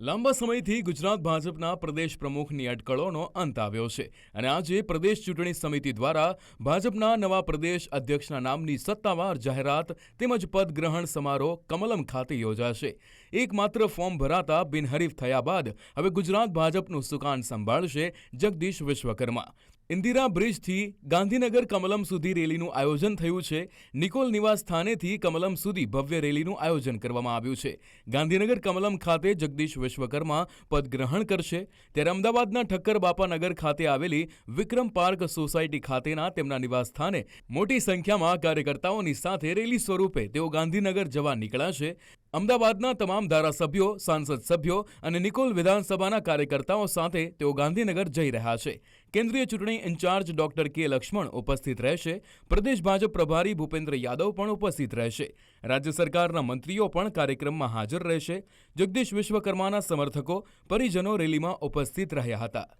લાંબા સમયથી ગુજરાત ભાજપના પ્રદેશ પ્રમુખની અટકળોનો અંત આવ્યો છે અને આજે પ્રદેશ ચૂંટણી સમિતિ દ્વારા ભાજપના નવા પ્રદેશ અધ્યક્ષના નામની સત્તાવાર જાહેરાત તેમજ પદગ્રહણ સમારોહ કમલમ ખાતે યોજાશે. એકમાત્ર ફોર્મ ભરાતા બિનહરીફ થયા બાદ હવે ગુજરાત ભાજપનું સુકાન સંભાળશે જગદીશ વિશ્વકર્મા. ઇન્દિરા બ્રિજથી ગાંધીનગર કમલમ સુધી રેલીનું આયોજન થયું છે. નિકોલ નિવાસ સ્થાનેથી કમલમ સુધી ભવ્ય રેલીનું આયોજન કરવામાં આવ્યું છે. ગાંધીનગર કમલમ ખાતે જગદીશ વિશ્વકર્મા પદ ગ્રહણ કરશે ત્યારે અમદાવાદના ઠક્કર બાપાનગર ખાતે આવેલી વિક્રમ પાર્ક સોસાયટી ખાતેના તેમના નિવાસ સ્થાને મોટી સંખ્યામાં કાર્યકર્તાઓની સાથે રેલી સ્વરૂપે તેઓ ગાંધીનગર જવા નીકળ્યા છે અમદાવાદના તમામ ધારાસભ્યો, સાંસદ સભ્યો અને નિકોલ વિધાનસભાના કાર્યકર્તાઓ સાથે તેઓ ગાંધીનગર જઈ રહ્યા છે. કેન્દ્રીય ચૂંટણી ઇન્ચાર્જ ડોક્ટર કે લક્ષ્મણ ઉપસ્થિત રહેશે. પ્રદેશ ભાજપ પ્રભારી ભૂપેન્દ્ર યાદવ પણ ઉપસ્થિત રહેશે. રાજ્ય સરકારના મંત્રીઓ પણ કાર્યક્રમમાં હાજર રહેશે. જગદીશ વિશ્વકર્માના સમર્થકો, પરિજનો રેલીમાં ઉપસ્થિત રહ્યા હતા.